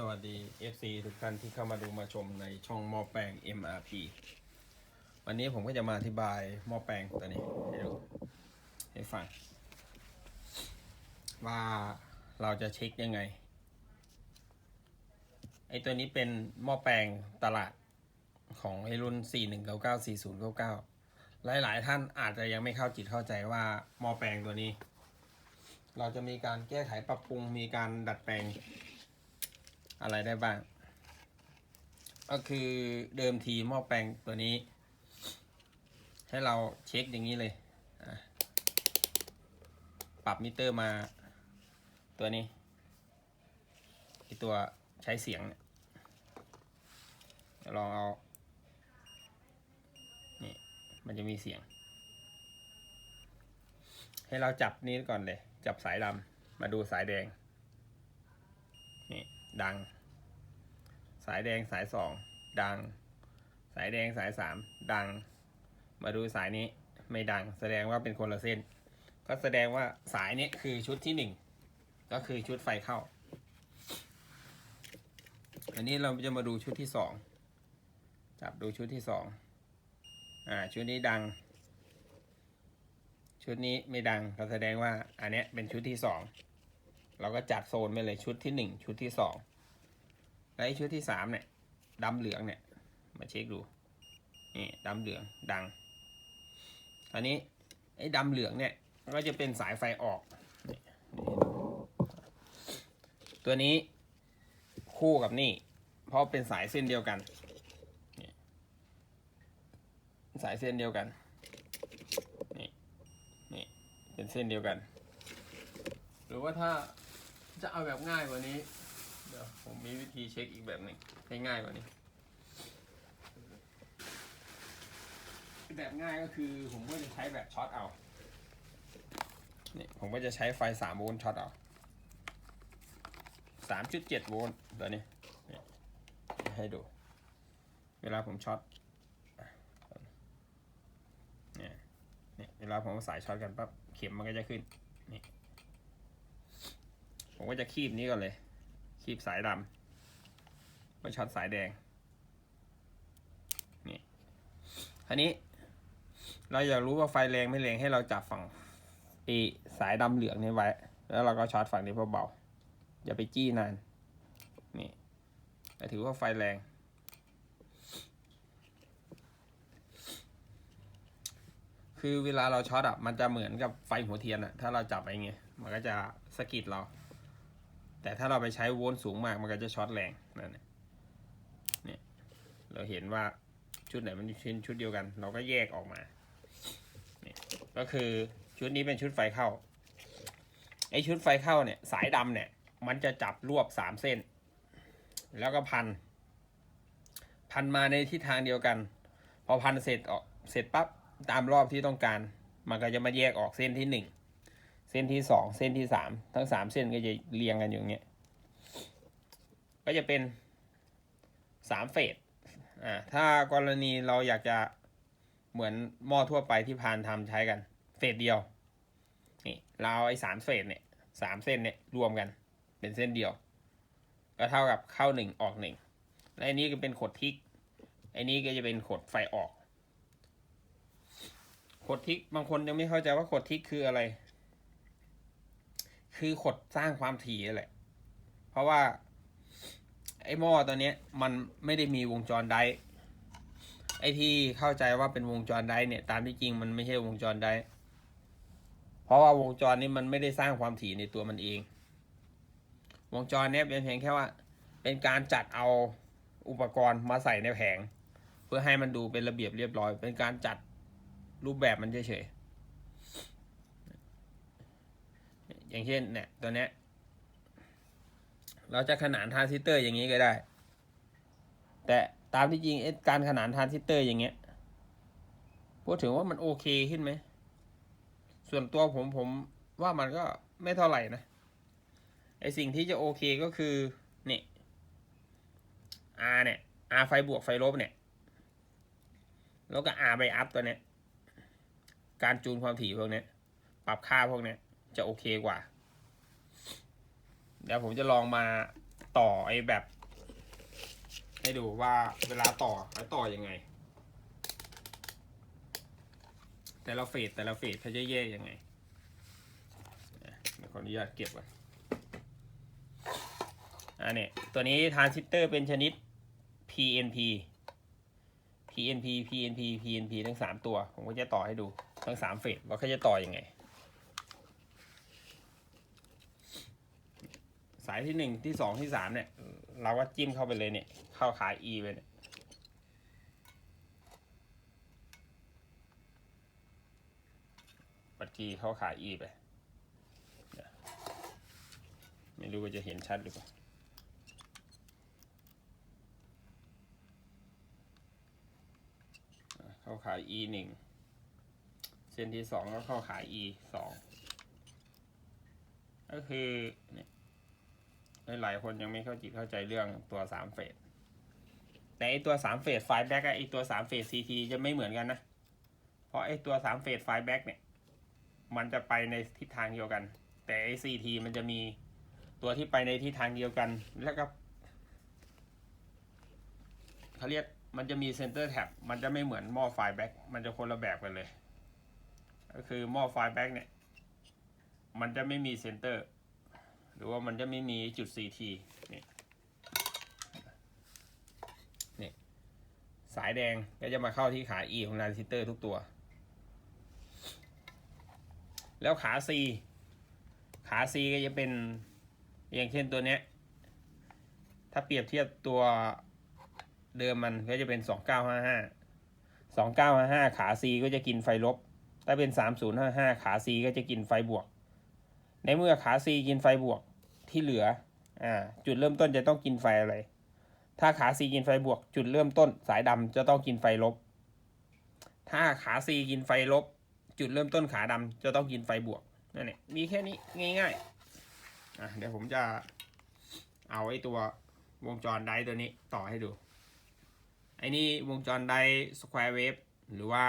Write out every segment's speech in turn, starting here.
สวัสดี FC ทุกท่านที่เข้ามาดูมาชมในช่องหม้อแปลง MRP วันนี้ผมก็จะมาอธิบายหม้อแปลงตัวนี้ให้ดูให้ฟัง ว่าเราจะเช็คยังไง ไอตัวนี้เป็นหม้อแปลงตลาดของไอรุ่น 4199 4099 หลาย ๆ ท่านอาจจะยังไม่เข้าจิตเข้าใจว่าหม้อแปลงตัวนี้ เราจะมีการแก้ไขปรับปรุงมีการดัดแปลง อะไรได้บ้าง ก็คือเดิมทีหม้อแปลงตัวนี้ ให้เราเช็คอย่างนี้เลย ปรับมิเตอร์มาตัวนี้ไอตัวใช้เสียงเนี่ยลองเอา นี่ มันจะมีเสียง ให้เราจับนี้ก่อนเลย จับสายดำมาดูสายแดง ดัง สายแดงสายสองดัง สายแดงสายสามดัง มาดูสายนี้ไม่ดัง แสดงว่าเป็นคนละเส้น ก็แสดงว่าสายนี้คือชุดที่หนึ่งก็คือชุดไฟเข้า อันนี้เราจะมาดูชุดที่สองจับดูชุดที่สองอ่าชุดนี้ดัง ชุดนี้ไม่ดังก็แสดงว่าอันเนี้ยเป็นชุดที่สอง เราก็จัดโซนไปเลยชุดที่หนึ่งชุดที่สองและไอ้ชุดที่สามเนี่ยดำเหลืองเนี่ย มาเช็คดูนี่ดำเหลืองดังอันนี้ไอ้ดำเหลืองเนี่ยก็จะเป็นสายไฟออก ตัวนี้คู่กับนี่ เพราะเป็นสายเส้นเดียวกันสายเส้นเดียวกันนี่นี่เป็นเส้นเดียวกัน หรือว่าถ้า จะเอาแบบง่ายกว่านี้ เดี๋ยวผมมีวิธีเช็คอีกแบบหนึ่งให้ง่ายกว่านี้ แบบง่ายก็คือผมก็จะใช้แบบช็อตเอา นี่ผมก็จะใช้ไฟสามโวลต์ช็อตเอาสามจุดเจ็ดโวลต์ตัวนี้นี่ให้ดู เวลาผมช็อตเนี่ยเนี่ยเวลาผมเอาสายช็อตกันปั๊บเข็มมันก็จะขึ้น ผมก็จะคีบนี้ก่อนเลย คีบสายดำมาช็อตสายแดง นี่อันนี้ เราอยากรู้ว่าไฟแรงไม่แรงให้เราจับฝั่งไอสายดำเหลืองนี้ไว้ แล้วเราก็ช็อตฝั่งนี้เบาๆอย่าไปจี้นาน นี่แต่ถือว่าไฟแรงคือเวลาเราช็อตอะมันจะเหมือนกับไฟหัวเทียนอะ ถ้าเราจับไปงเงี้ยมันก็จะสะกิดเรา แต่ถ้าเราไปใช้โวลต์สูงมากมันก็จะช็อตแรงนั่นน่เนี่ยเราเห็นว่าชุดไหนมันชิ้นชุดเดียวกัน เราก็แยกออกมาเนี่ยก็คือชุดนี้เป็นชุดไฟเข้าไอชุดไฟเข้าเนี่ยสายดำเนี่ย มันจะจับรวบสามเส้น แล้วก็พัน พันมาในทิศทางเดียวกัน พอพันเสร็จออกเสร็จปั๊บตามรอบที่ต้องการ มันก็จะมาแยกออกเส้นที่หนึ่ง ส้นที่สองเส้นที่สามทั้งสามเส้นก็จะเรียงกันอยู่างเงี้ยก็จะเป็นสามเฟสอ่าถ้ากรณีเราอยากจะเหมือนหม้อทั่วไปที่พานทำใช้กัน เฟสเดียวนี่เราไอ้สามเฟสเนี่ยสามเส้นเนี่ยรวมกันเป็นเส้นเดียว ก็เท่ากับเข้าหนึ่งออกหนึ่งและอันนี้ก็เป็นขดทิกไอ้นี้ก็จะเป็นขดไฟออกขดทิกบางคนยังไม่เข้าใจว่าขดทิกคืออะไร คือขดสร้างความถี่แหละ เพราะว่า ไอ้หม้อตัวเนี้ย มันไม่ได้มีวงจรไดไอ้ที่เข้าใจว่าเป็นวงจรไดเนี่ย ตามที่จริงมันไม่ใช่วงจรไดเพราะว่าวงจรนี้มันไม่ได้สร้างความถี่ในตัวมันเอง วงจรเนี้ยเป็นเพียงแค่ว่า เป็นการจัดเอาอุปกรณ์มาใส่ในแผง เพื่อให้มันดูเป็นระเบียบเรียบร้อย เป็นการจัดรูปแบบมันเฉยๆ อย่างเช่นเนี่ยตัวเนี้ยเราจะขนานทรานซิสเตอร์อย่างนี้ก็ได้ แต่ตามที่จริงการขนานทรานซิสเตอร์อย่างเงี้ยพูดถึงว่ามันโอเคขึ้นไหม ส่วนตัวผมผมว่ามันก็ไม่เท่าไหร่นะ ไอสิ่งที่จะโอเคก็คือเนี่ย R เนี่ย R ไฟบวกไฟลบเนี่ย แล้วก็ R ไปอัพตัวเนี้ย การจูนความถี่พวกเนี้ย ปรับค่าพวกเนี้ย จะโอเคกว่า เดี๋ยวผมจะลองมาต่อไอ้แบบ ให้ดูว่าเวลาต่อเขาต่อยังไง แต่ละเฟสแต่ละเฟสเขาจะแยกยังไงเดี๋ยวขออนุญาตเก็บไว้อันนี้ตัวนี้ทรานซิสเตอร์เป็นชนิด PNP PNP PNP PNP ทั้งสามตัว ผมก็จะต่อให้ดูทั้งสามเฟสว่าเขาจะต่อยังไง สายที่หนึ่งที่สองที่สามเนี่ย เราก็จิ้มเข้าไปเลยเนี่ย เข้าขา E ไปเนี่ยปัดกีเข้าขา E ไปเดี๋ยวไม่รู้ว่าจะเห็นชัดหรือเปล่าเข้าขา e หนึ่งเส้นที่สองก็เข้าขา e สองก็คือเนี่ย หลายคนยังไม่เข้าจิตเข้าใจเรื่องตัวสามเฟสแต่ไอตัวสามเฟสไฟแบ็กไอตัวสามเฟส CT จะไม่เหมือนกันนะ เพราะไอตัวสามเฟสไฟแบ็กเนี่ย มันจะไปในทิศทางเดียวกัน แต่ไอ CT มันจะมีตัวที่ไปในทิศทางเดียวกัน แล้วก็เขาเรียกมันจะมีเซนเตอร์แท็บมันจะไม่เหมือนหม้อไฟแบ็กมันจะคนละแบบกันเลย ก็คือหม้อไฟแบ็กเนี่ย มันจะไม่มีเซนเตอร์ หรือว่ามันจะไม่มีจุด CT นี่นี่สายแดงก็จะมาเข้าที่ขา E ของทรานซิสเตอร์ทุกตัว แล้วขา C ขา C ก็จะเป็นอย่างเช่นตัวเนี้ย ถ้าเปรียบเทียบตัวเดิมมันก็จะเป็นสองเก้าห้าห้าสองเก้าห้าห้าขา C ก็จะกินไฟลบ ถ้าเป็นสามศูนย์ห้าห้าขา C ก็จะกินไฟบวก ในเมื่อขา C กินไฟบวก ที่เหลืออ่าจุดเริ่มต้นจะต้องกินไฟอะไร ถ้าขา C กินไฟบวก จุดเริ่มต้น สายดำจะต้องกินไฟลบ ถ้าขา C กินไฟลบ จุดเริ่มต้นขาดำจะต้องกินไฟบวกนั่นแหละมีแค่นี้ง่ายๆอะเดี๋ยวผมจะเอาไอ้ตัววงจรไดตัวนี้ต่อให้ดูไอ้นี่วงจรไดสแควร์เวฟหรือว่า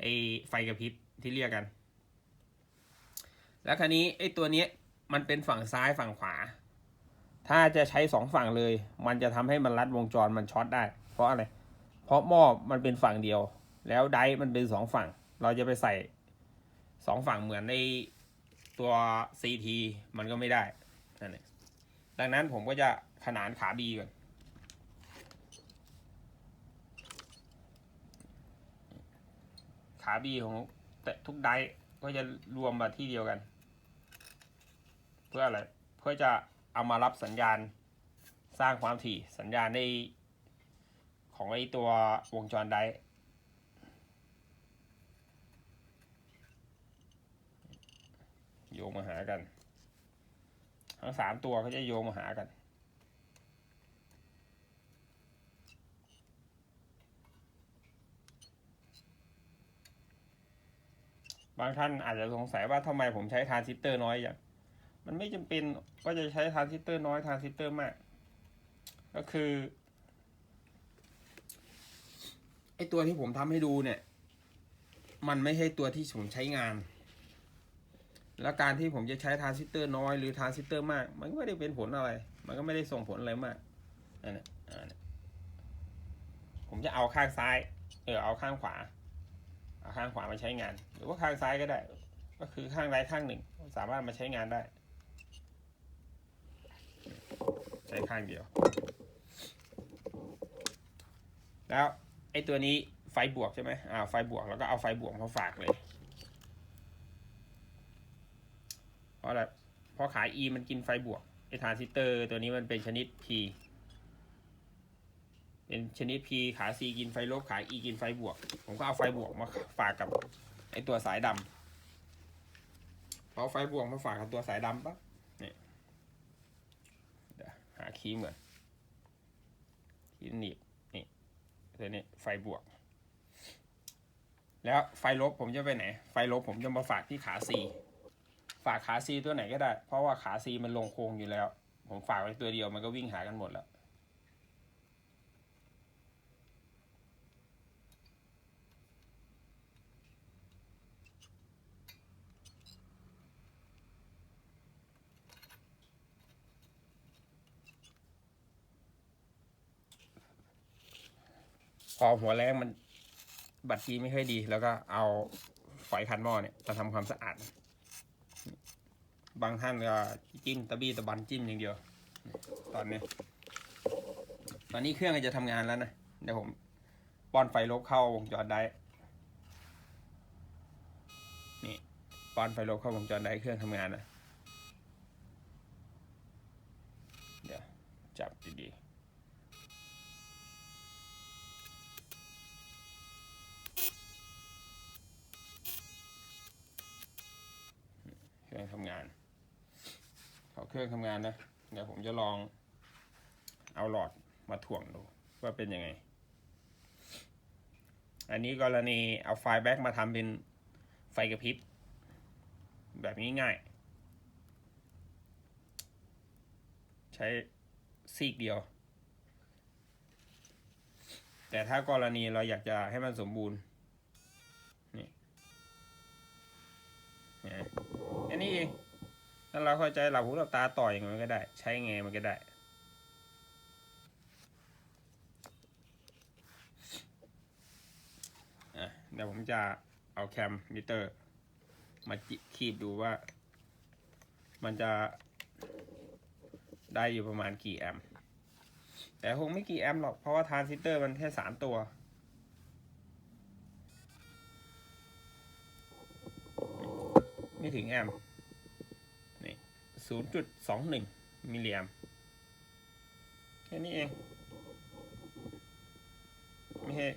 ไอ้ไฟกระพริบที่เรียกกัน แล้วคราวนี้ไอ้ตัวเนี้ย มันเป็นฝั่งซ้ายฝั่งขวา ถ้าจะใช้สองฝั่งเลย มันจะทำให้มันรัดวงจรมันช็อตได้ เพราะอะไร เพราะหม้อมันเป็นฝั่งเดียว แล้วไดมันเป็นสองฝั่ง เราจะไปใส่สองฝั่งเหมือนในตัว CT มันก็ไม่ได้นั่นเองดังนั้นผมก็จะขนานขาบีก่อนขาบีของแต่ทุกไดก็จะรวมมาที่เดียวกัน เพื่ออะไรเพื่อจะเอามารับสัญญาณสร้างความถี่สัญญาณในของไอตัววงจรไดโยงมาหากัน ทั้งสามตัวเขาจะโยงมาหากัน บางท่านอาจจะสงสัยว่าทำไมผมใช้ทรานซิสเตอร์น้อยอย่าง มันไม่จำเป็นว่าจะใช้ทรานซิสเตอร์น้อยทรานซิสเตอร์มาก ก็คือไอตัวที่ผมทำให้ดูเนี่ย มันไม่ใช่ตัวที่ผมใช้งาน แล้วการที่ผมจะใช้ทรานซิสเตอร์น้อยหรือทรานซิสเตอร์มาก มันก็ไม่ได้เป็นผลอะไร มันก็ไม่ได้ส่งผลอะไรมากอันนี้อันนี้ผมจะเอาข้างซ้าย เออเอาข้างขวา เอาข้างขวามาใช้งาน หรือว่าข้างซ้ายก็ได้ ก็คือข้างใดข้างหนึ่ง สามารถมาใช้งานได้ ใช้ข้างเดียว แล้วไอ้ตัวนี้ไฟบวกใช่ไหมอ่าไฟบวกแล้วก็เอาไฟบวกมาฝากเลย เพราะอะไรเพราะขาย E มันกินไฟบวกไอ้ทรานซิสเตอร์ตัวนี้มันเป็นชนิด P เป็นชนิด P ขา C กินไฟลบขา E กินไฟบวก ผมก็เอาไฟบวกมาฝากกับไอตัวสายดำพอไฟบวกมาฝากกับตัวสายดำปั๊บ หาคีย์เหมือนคีย์หนีบนี่ตัวนี้ไฟบวก แล้วไฟลบผมจะไปไหน ไฟลบผมจะมาฝากที่ขา C ฝากขา C ตัวไหนก็ได้ เพราะว่าขา C มันลงโค้งอยู่แล้ว ผมฝากไว้ตัวเดียวมันก็วิ่งหากันหมดแล้ว พอหัวแรงมันบัตรจีไม่ค่อยดี แล้วก็เอาฝอยคันหม้อเนี่ยมาทำความสะอาด บางท่านก็จิ้มตะบี้ตะบันจิ้มอย่างเดียว ตอนนี้ ตอนนี้เครื่องก็จะทำงานแล้วนะ เดี๋ยวผมป้อนไฟลบเข้าวงจรได้ นี่ป้อนไฟลบเข้าวงจรได้เครื่องทำงานนะ เดี๋ยวจับดีๆ รื่องทำงานขอเครื่องทำงานนะ เดี๋ยวผมจะลองเอาหลอดมาถ่วงดูว่าเป็นยังไง อันนี้กรณีเอาไฟแบ็กมาทำเป็นไฟกระพริบแบบนี้ง่าย ใช้ซีกเดียว แต่ถ้ากรณีเราอยากจะให้มันสมบูรณ์ นี่นะ อันนี้เองถ้าเราเข้าใจหลับหูหลับตาต่ออย่างมันก็ได้ ใช้ไงมันก็ได้อะเดี๋ยวผมจะเอาแคมมิเตอร์ มาจิคีบดูว่า มันจะได้อยู่ประมาณกี่แอมป์แต่คงไม่กี่แอมป์หรอกเพราะว่าทรานซิสเตอร์มันแค่สามตัว ไม่ถึงแอมป์นี่ศูนย์จุดสองหนึ่งมิลลิแอมป์แค่นี้เอง ไม่ใช่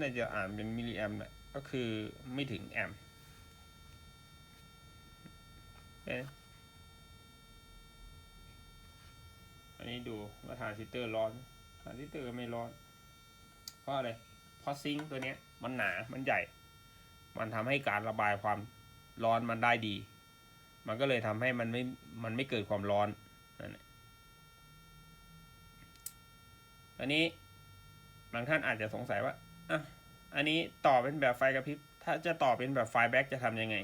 น่าจะอ่านเป็นมิลลิแอมป์แหละก็คือไม่ถึงแอมป์เออันนี้ดูว่าทรานซิสเตอร์ร้อนทรานซิสเตอร์ไม่ร้อน เพราะอะไร เพราะซิงค์ตัวเนี้ยมันหนา มันใหญ่ มันทำให้การระบายความ ร้อนมันได้ดี มันก็เลยทำให้มันไม่ มันไม่เกิดความร้อนนั่นอันนี้บางท่านอาจจะสงสัยว่าอะอันนี้ต่อเป็นแบบไฟกระพริบ ถ้าจะต่อเป็นแบบไฟแบ็กจะทำยังไง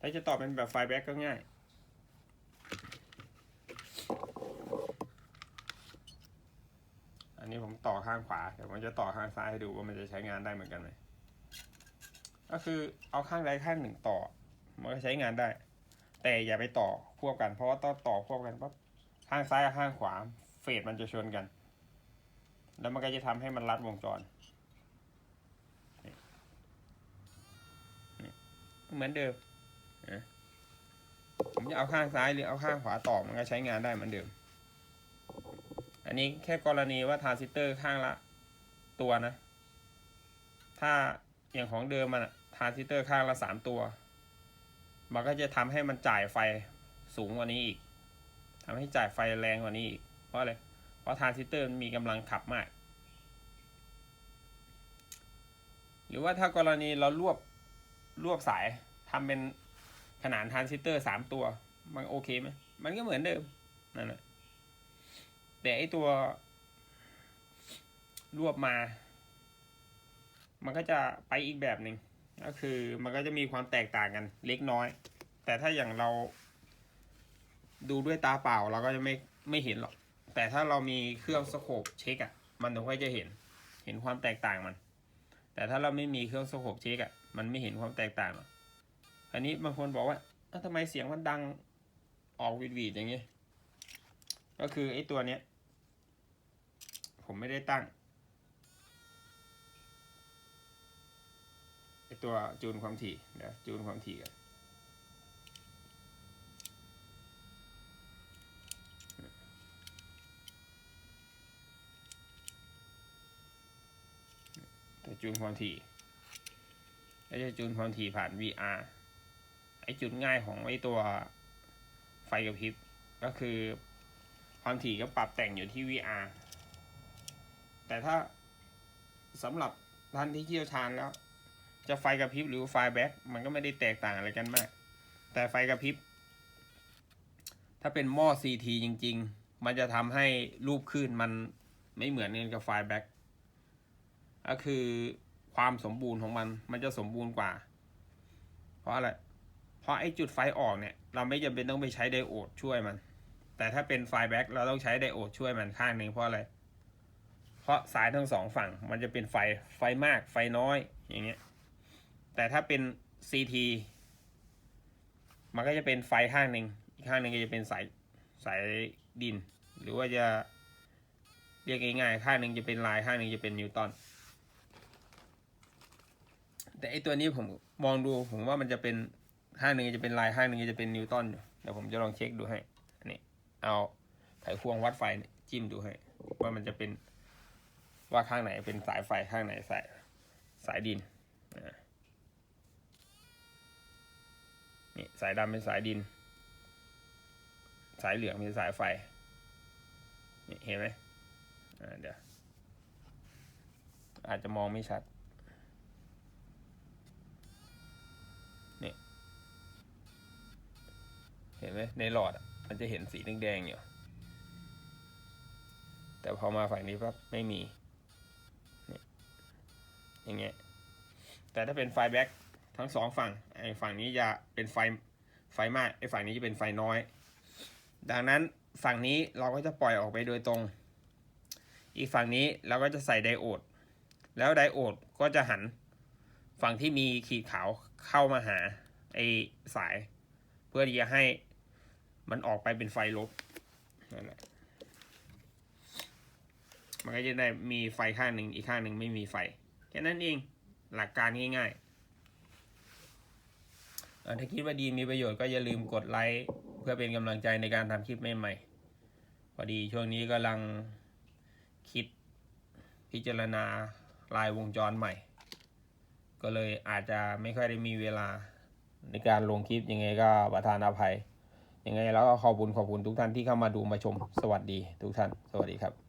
ถ้าจะต่อเป็นแบบไฟแบ็กก็ง่าย อันนี้ผมต่อข้างขวา เดี๋ยวผมจะต่อข้างซ้ายให้ดูว่ามันจะใช้งานได้เหมือนกันไหม ก็คือเอาข้างใดข้างหนึ่งต่อ มันก็ใช้งานได้ แต่อย่าไปต่อควบกัน เพราะว่าต้องต่อควบกันปั๊บข้างซ้ายกับข้างขวาเฟสมันจะชนกัน แล้วมันก็จะทำให้มันรัดวงจร เหมือนเดิมผมจะเอาข้างซ้ายหรือเอาข้างขวาต่อมันก็ใช้งานได้เหมือนเดิม อันนี้แค่กรณีว่าทรานซิสเตอร์ข้างละตัวนะ ถ้าอย่างของเดิมมันอะ ทรานซิสเตอร์ข้างละสามตัว มันก็จะทำให้มันจ่ายไฟสูงกว่านี้อีกทำให้จ่ายไฟแรงกว่านี้อีก เพราะอะไร เพราะทรานซิสเตอร์มันมีกำลังขับมาก หรือว่าถ้ากรณีเรารวบรวบสายทำเป็นขนานทรานซิสเตอร์สามตัว มันโอเคไหมมันก็เหมือนเดิมนั่นแหละแต่ไอตัวรวบมา มันก็จะไปอีกแบบหนึ่ง ก็คือมันก็จะมีความแตกต่างกันเล็กน้อย แต่ถ้าอย่างเรา ดูด้วยตาเปล่าเราก็จะไม่ไม่เห็นหรอก แต่ถ้าเรามีเครื่องสโคปเช็คอะมันถึงค่อยจะเห็น เห็นความแตกต่างมัน แต่ถ้าเราไม่มีเครื่องสโคปเช็คอะมันไม่เห็นความแตกต่างอ,อันนี้บางคนบอกว่าอ้าทำไมเสียงมันดังออกวีดๆอย่างเงี้ยก็คือไอ้ตัวเนี้ย ผมไม่ได้ตั้ง ไอ้ ตัวจูนความถี่เดี๋ยวจูนความถี่กันตัวจูนความถี่ไอ้จะจูนความถี่ผ่าน VR ไอ้จุดง่ายของไอ้ตัวไฟกระพริบก็คือความถี่ก็ปรับแต่งอยู่ที่ VR แต่ถ้าสำหรับท่านที่เชี่ยวชาญแล้ว จะไฟกระพริบหรือไฟแบ็กมันก็ไม่ได้แตกต่างอะไรกันมาก แต่ไฟกระพริบ ถ้าเป็นหม้อ CT จริง ๆ มันจะทำให้รูปคลื่นมันไม่เหมือนกันกับไฟแบ็กก็คือความสมบูรณ์ของมันมันจะสมบูรณ์กว่า เพราะอะไร เพราะไอ้จุดไฟออกเนี่ย เราไม่จำเป็นต้องไปใช้ไดโอดช่วยมัน แต่ถ้าเป็นไฟแบ็กเราต้องใช้ไดโอดช่วยมันข้างหนึ่งเพราะอะไร เพราะสายทั้งสองฝั่งมันจะเป็นไฟไฟมากไฟน้อยอย่างเงี้ย แต่ถ้าเป็น CT มันก็จะเป็นไฟข้างหนึ่งอีกข้างหนึ่งก็จะเป็นสายสายดิน หรือว่าจะเรียกง่ายๆข้างหนึ่งจะเป็นลายข้างหนึ่งจะเป็นนิวตันแต่ไอตัวนี้ผมมองดูผมว่ามันจะเป็นข้างหนึ่งจะเป็นลายข้างหนึ่งจะเป็นนิวตันอยู่เดี๋ยวผมจะลองเช็คดูให้อันนี้เอาไขควงวัดไฟจิ้มดูให้ว่ามันจะเป็นว่าข้างไหนเป็นสายไฟข้างไหนสายสายดินอ่า นี่สายดำเป็นสายดิน สายเหลืองเป็นสายไฟ นี่เห็นไหมอ่าเดี๋ยว อาจจะมองไม่ชัดเห็นไหมในหลอดมันจะเห็นสีแดงๆอยู่แต่พอมาฝั่งนี้ปั๊บไม่มี นี่ อย่างเงี้ย แต่ถ้าเป็นไฟแบ็ก ทั้งสองฝั่งไอ้ฝั่งนี้จะเป็นไฟไฟมากไอ้ฝั่งนี้จะเป็นไฟน้อย ดังนั้นฝั่งนี้เราก็จะปล่อยออกไปโดยตรง อีกฝั่งนี้เราก็จะใส่ไดโอด แล้วไดโอดก็จะหันฝั่งที่มีขีดขาวเข้ามาหาไอ้สาย เพื่อที่จะให้มันออกไปเป็นไฟลบนั่นแหละมันก็จะได้มีไฟข้างหนึ่งอีกข้างหนึ่งไม่มีไฟ แค่นั้นเองหลักการง่ายๆ ถ้าคิดว่าดีมีประโยชน์ก็อย่าลืมกดไลค์เพื่อเป็นกำลังใจในการทำคลิปใหม่ๆ พอดีช่วงนี้กำลังคิดพิจารณาลายวงจรใหม่ ก็เลยอาจจะไม่ค่อยได้มีเวลาในการลงคลิปยังไงก็ประทานอภัย ยังไงแล้วก็ขอบคุณขอบคุณทุกท่านที่เข้ามาดูมาชมสวัสดีทุกท่าน สวัสดีครับ